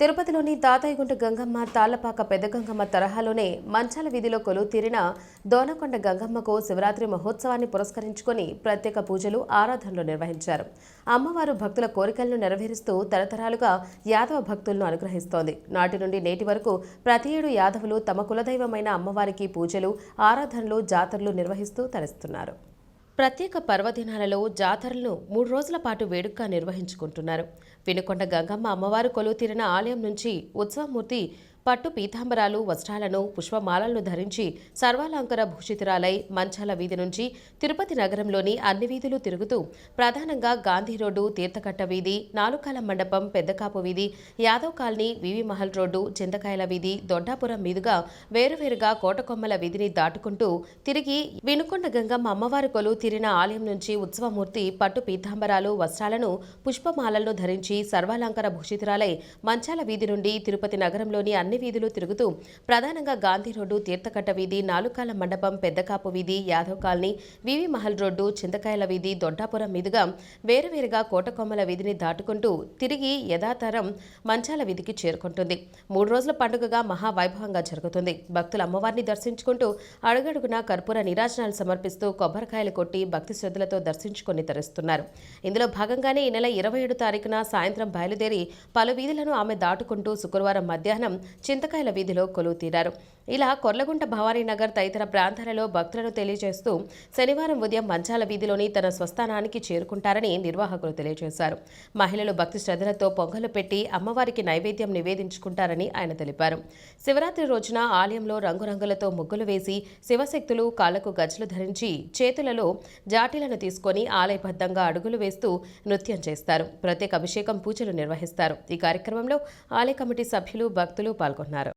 తిరుపతిలోని తాతయ్యగుంట గంగమ్మ తాళ్ళపాక పెద్ద గంగమ్మ తరహాలోనే మంచాల వీధిలో కొలువు తీరిన దోనకొండ గంగమ్మకు శివరాత్రి మహోత్సవాన్ని పురస్కరించుకొని ప్రత్యేక పూజలు ఆరాధనలు నిర్వహించారు. అమ్మవారు భక్తుల కోరికలను నెరవేరుస్తూ తరతరాలుగా యాదవ భక్తులను అనుగ్రహిస్తోంది. నాటి నుండి నేటి వరకు ప్రతి ఏడు యాదవులు తమ కులదైవమైన అమ్మవారికి పూజలు ఆరాధనలు జాతరలు నిర్వహిస్తూ తరిస్తున్నారు ప్రత్యేక పర్వదినాలలో జాతరలను మూడు రోజుల పాటు వేడుకగా నిర్వహించుకుంటున్నారు. వినుకొండ గంగమ్మ అమ్మవారు కొలువు తీరిన ఆలయం నుంచి ఉత్సవమూర్తి పట్టు పీతాంబరాలు వస్త్రాలను పుష్పమాలలను ధరించి సర్వాలంకర భూషితురాలై మంచాల వీధి నుంచి తిరుపతి నగరంలోని అన్ని వీధులు తిరుగుతూ ప్రధానంగా గాంధీ రోడ్డు తీర్థకట్ట వీధి నాలుకాల మండపం పెద్దకాపు వీధి Yadav colony VV Mahal road చింతకాయల వీధి దొడ్డాపురం మీదుగా వేరువేరుగా కోటకొమ్మల వీధిని దాటుకుంటూ తిరిగి వినుకొండ గంగమ్మ అమ్మవారి కొలు తీరిన ఆలయం నుంచి ఉత్సవమూర్తి పట్టు పీతాంబరాలు వస్త్రాలను పుష్పమాలలను ధరించి సర్వాలంకర భూషితురాలై మంచాల వీధి నుండి తిరుపతి నగరంలోని అన్ని వీధులు తిరుగుతూ ప్రధానంగా గాంధీ రోడ్డు తీర్థకట్ట వీధి నాలుకాల మండపం పెద్దకాపు వీధి Yadav colony VV Mahal road చింతకాయల వీధి దొడ్డాపురం మీదుగా వేరువేరుగా కోటకొమ్మల వీధిని దాటుకుంటూ తిరిగి యథాతరం మంచాల వీధికి చేరుకుంటుంది. మూడు రోజుల పండుగగా మహావైభవంగా జరుగుతుంది. భక్తులు అమ్మవారిని దర్శించుకుంటూ అడుగడుగున కర్పూర నీరాజనాలు సమర్పిస్తూ కొబ్బరికాయలు కొట్టి భక్తి శ్రద్ధలతో దర్శించుకొని తరిస్తున్నారు. ఇందులో భాగంగానే ఈ నెల ఇరవై ఏడు తారీఖున సాయంత్రం బయలుదేరి పలు వీధులను ఆమె దాటుకుంటూ శుక్రవారం మధ్యాహ్నం చింతకాయల వీధిలో కొలువు తీరారు. ఇలా కొర్లగుంట భవానీనగర్ తదితర ప్రాంతాలలో భక్తులను తెలియజేస్తూ శనివారం ఉదయం మంచాల వీధిలోని తన స్వస్థానానికి చేరుకుంటారని నిర్వాహకులు తెలియజేశారు. మహిళలు భక్తి శ్రద్ధలతో పొంగలు పెట్టి అమ్మవారికి నైవేద్యం నివేదించుకుంటారని ఆయన తెలిపారు. శివరాత్రి రోజున ఆలయంలో రంగురంగులతో ముగ్గులు వేసి శివశక్తులు కాళ్ళకు గజ్జలు ధరించి చేతులలో జాటీలను తీసుకొని ఆలయబద్ధంగా అడుగులు వేస్తూ నృత్యం చేస్తారు. ప్రత్యేక అభిషేకం పూజలు నిర్వహిస్తారు. ఈ కార్యక్రమంలో ఆలయ కమిటీ సభ్యులు భక్తులు పాల్గొన్నారు Valcosnaro.